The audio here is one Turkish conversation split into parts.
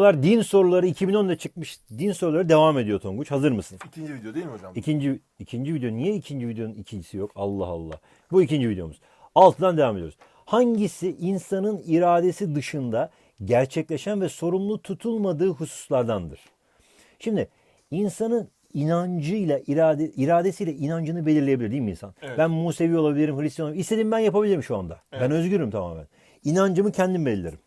Din soruları 2010'da çıkmış. Din soruları devam ediyor Tonguç. Hazır mısın? İkinci video değil mi hocam? İkinci, ikinci video. Niye ikinci videonun ikincisi yok? Allah Allah. Bu ikinci videomuz. Altıdan devam ediyoruz. Hangisi insanın iradesi dışında gerçekleşen ve sorumlu tutulmadığı hususlardandır? Şimdi insanın inancıyla, irade, iradesiyle inancını belirleyebilir değil mi insan? Evet. Ben Musevi olabilirim, Hristiyan olabilirim. İstediğimi ben yapabilirim şu anda. Ben özgürüm tamamen. İnancımı kendim belirlerim.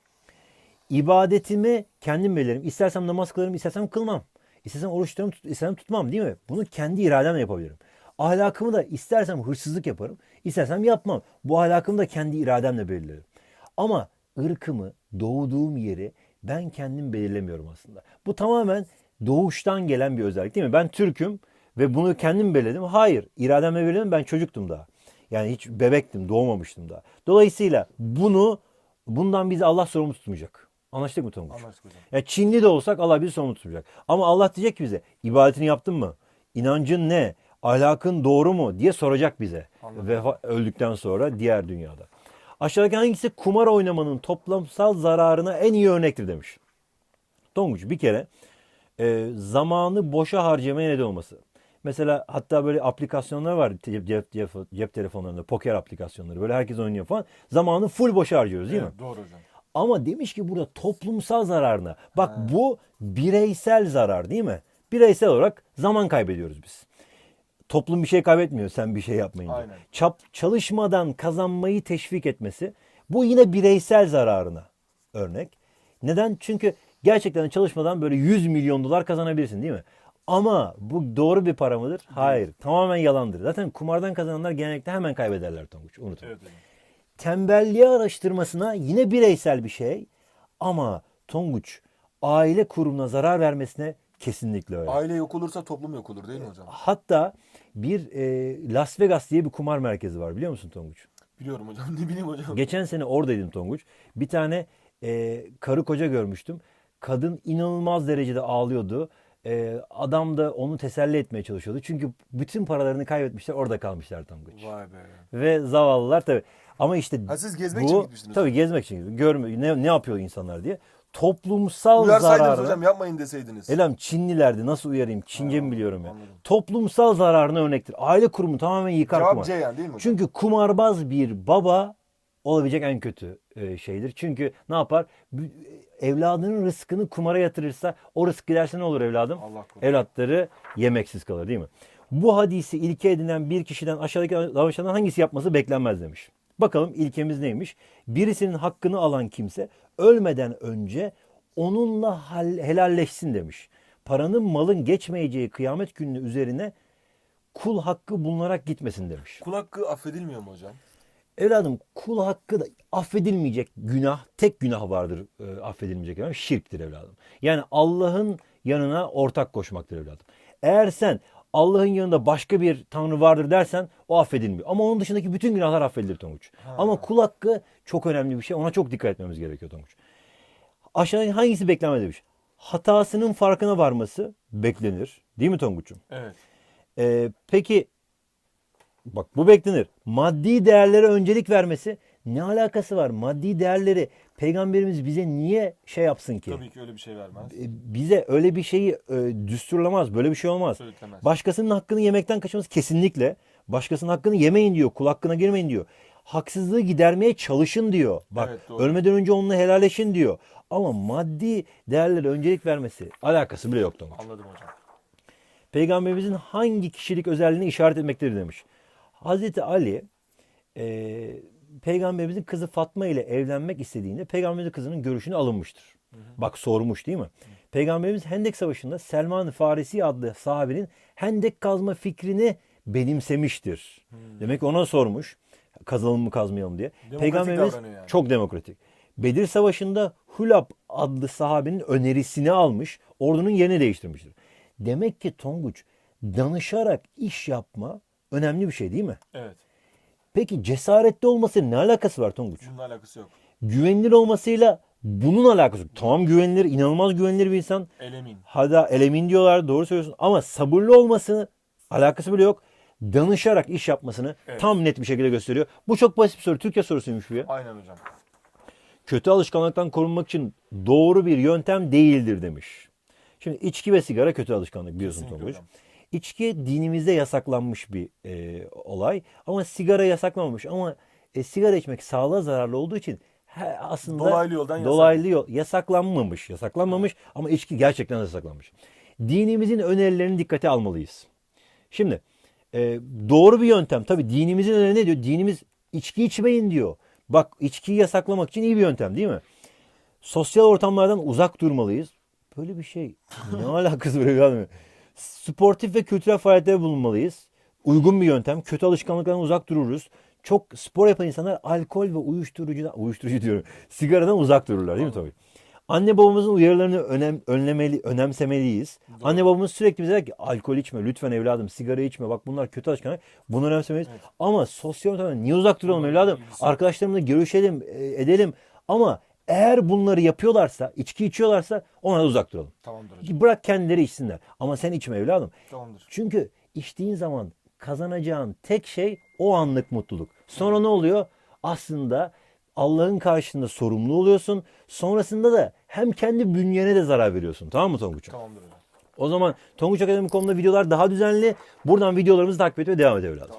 İbadetimi kendim belirlerim. İstersem namaz kılarım, istersem kılmam. İstersem oruç tutarım, tut, istersem tutmam değil mi? Bunu kendi irademle yapabilirim. Ahlakımı da istersem hırsızlık yaparım, istersem yapmam. Bu ahlakımı da kendi irademle belirlerim. Ama ırkımı, doğduğum yeri ben kendim belirlemiyorum aslında. Bu tamamen doğuştan gelen bir özellik değil mi? Ben Türk'üm ve bunu kendim belirledim. Hayır, irademle belirledim. Ben çocuktum daha. Yani hiç bebektim, doğmamıştım daha. Dolayısıyla bunu bundan bizi Allah sorumlu tutmayacak. Anlaştık mı Tonguç? Anlaştık hocam. Ya Çinli de olsak Allah bizi sorumlu tutacak. Ama Allah diyecek ki bize ibadetini yaptın mı? İnancın ne? Ahlakın doğru mu? diye soracak bize. Anladım. Ve öldükten sonra diğer dünyada. Aşağıdaki hangisi kumar oynamanın toplamsal zararına en iyi örnektir demiş. Tonguç bir kere e, zamanı boşa harcamaya neden olması. Mesela hatta böyle aplikasyonlar var cep, cep, cep, cep telefonlarında poker aplikasyonları böyle herkes oynuyor falan. Zamanı full boşa harcıyoruz değil mi? Evet, doğru hocam. Ama demiş ki burada toplumsal zararına. Bak bu bireysel zarar değil mi? Bireysel olarak zaman kaybediyoruz biz. Toplum bir şey kaybetmiyor sen bir şey yapmayınca. Aynen. Çap, çalışmadan kazanmayı teşvik etmesi bu yine bireysel zararına örnek. Neden? Çünkü gerçekten çalışmadan böyle 100 milyon dolar kazanabilirsin değil mi? Ama bu doğru bir para mıdır? Hayır. Tamamen yalandır. Zaten kumardan kazananlar genellikle hemen kaybederler Tonguç. Unutma Evet hocam. Tembelliği araştırmasına yine bireysel bir şey ama Tonguç aile kurumuna zarar vermesine kesinlikle öyle. Aile yok olursa toplum yok olur değil mi hocam? Hatta bir e, Las Vegas diye bir kumar merkezi var biliyor musun Tonguç? Biliyorum hocam. Ne bileyim hocam. Geçen sene oradaydım Tonguç. Bir tane e, karı koca görmüştüm. Kadın inanılmaz derecede ağlıyordu. E, adam da onu teselli etmeye çalışıyordu. Çünkü bütün paralarını kaybetmişler orada kalmışlar Tonguç. Vay be. Ve zavallılar tabii. Ama işte Ha, siz gezmek bu, için gitmiştiniz Tabii gezmek için. Görme, ne, ne yapıyor insanlar diye. Toplumsal Uyarsaydınız zararını. hocam yapmayın deseydiniz. Elam Çinlilerdi nasıl uyarayım? Çince mi biliyorum ya. anladım. Toplumsal zararına örnektir. Aile kurumu tamamen yıkar Cevap kumar. C yani değil mi hocam? Çünkü kumarbaz bir baba olabilecek en kötü e, şeydir. Çünkü ne yapar? Evladının rızkını kumara yatırırsa o rızk giderse ne olur evladım? Allah korusun. Evlatları yemeksiz kalır değil mi? Bu hadisi ilke edinen bir kişiden aşağıdaki davranışlardan hangisi yapması beklenmez demiş. Bakalım ilkemiz neymiş? Birisinin hakkını alan kimse ölmeden önce onunla helalleşsin demiş. Paranın malın geçmeyeceği kıyamet günü üzerine kul hakkı bulunarak gitmesin demiş. Kul hakkı affedilmiyor mu hocam? Evladım kul hakkı da affedilmeyecek günah, tek günah vardır e, affedilmeyecek günah, şirktir evladım. Yani Allah'ın yanına ortak koşmaktır evladım. Eğer sen Allah'ın yanında başka bir tanrı vardır dersen o affedilmiyor. Ama onun dışındaki bütün günahlar affedilir Tonguç. Ama kul hakkı çok önemli bir şey. Ona çok dikkat etmemiz gerekiyor Tonguç. Aşağıdaki hangisi beklenmez demiş. Hatasının farkına varması beklenir. Değil mi Tonguç'um? Evet. Ee, peki bak bu beklenir. Maddi değerlere öncelik vermesi ne alakası var? Maddi değerleri peygamberimiz bize niye şey yapsın ki? Tabii ki öyle bir şey vermez. E, Bize öyle bir şeyi e, düsturlamaz. Böyle bir şey olmaz. Söyletemez. Başkasının hakkını yemekten kaçınması kesinlikle. Başkasının hakkını yemeyin diyor. Kul hakkına girmeyin diyor. Haksızlığı gidermeye çalışın diyor. Bak Evet, doğru. ölmeden önce onunla helalleşin diyor. Ama maddi değerlere öncelik vermesi alakası bile yok Tonguç. Anladım hocam. Peygamberimizin hangi kişilik özelliğini işaret etmektedir demiş. Hazreti Ali e, peygamberimizin kızı Fatma ile evlenmek istediğinde peygamberimizin kızının görüşünü alınmıştır. Bak sormuş değil mi? Peygamberimiz Hendek Savaşı'nda Selman Farisi adlı sahabenin Hendek kazma fikrini benimsemiştir. Demek ki ona sormuş. Kazalım mı kazmayalım diye. Demokratik Peygamberimiz yani. çok demokratik. Bedir Savaşı'nda Hulab adlı sahabenin önerisini almış, ordunun yerini değiştirmiştir. Demek ki Tonguç danışarak iş yapma önemli bir şey değil mi? Evet. Peki cesaretli olması ne alakası var Tonguç? Bununla alakası yok. Güvenilir olmasıyla bunun alakası yok. Tamam güvenilir, inanılmaz güvenilir bir insan. Elemin. Hada elemin diyorlar doğru söylüyorsun ama sabırlı olması alakası bile yok. Danışarak iş yapmasını Evet. tam net bir şekilde gösteriyor. Bu çok basit bir soru. Türkiye sorusuymuş bu ya. Aynen hocam. kötü alışkanlıktan korunmak için doğru bir yöntem değildir demiş. Şimdi içki ve sigara kötü alışkanlık biliyorsun Tonguç. hocam. İçki dinimizde yasaklanmış bir e, olay ama sigara yasaklanmamış ama e, sigara içmek sağlığa zararlı olduğu için he, aslında Dolaylı yoldan yasak. dolaylı yol yasaklanmamış, yasaklanmamış ama içki gerçekten yasaklanmış. Dinimizin önerilerini dikkate almalıyız. Şimdi e, doğru bir yöntem tabii dinimizin öneri ne diyor? Dinimiz içki içmeyin diyor. Bak içkiyi yasaklamak için iyi bir yöntem değil mi? Sosyal ortamlardan uzak durmalıyız. Böyle bir şey ne alakası var evladım? Sportif ve kültürel faaliyetlere bulunmalıyız. Uygun bir yöntem. Kötü alışkanlıklardan uzak dururuz. Çok spor yapan insanlar alkol ve uyuşturucudan, uyuşturucu diyorum, sigaradan uzak dururlar değil mi tabii? Anne babamızın uyarılarını önem, önlemeli, önemsemeliyiz. Anne babamız sürekli bize der ki alkol içme, lütfen evladım, sigara içme. Bak bunlar kötü alışkanlık. Bunu önemsemeliyiz. Ama sosyal ortamda niye uzak duralım evladım? Arkadaşlarımla görüşelim, e, edelim. Ama eğer bunları yapıyorlarsa, içki içiyorlarsa ona uzak duralım. Tamamdır hocam. Bırak kendileri içsinler. Ama sen içme evladım. Tamamdır. Çünkü içtiğin zaman kazanacağın tek şey o anlık mutluluk. Sonra ne oluyor? Aslında Allah'ın karşısında sorumlu oluyorsun. Sonrasında da hem kendi bünyene de zarar veriyorsun. Tamam mı Tonguç'um? Tamamdır hocam. O zaman Tonguç Akademi.com'da videolar daha düzenli. Buradan videolarımızı takip et ve devam et evladım.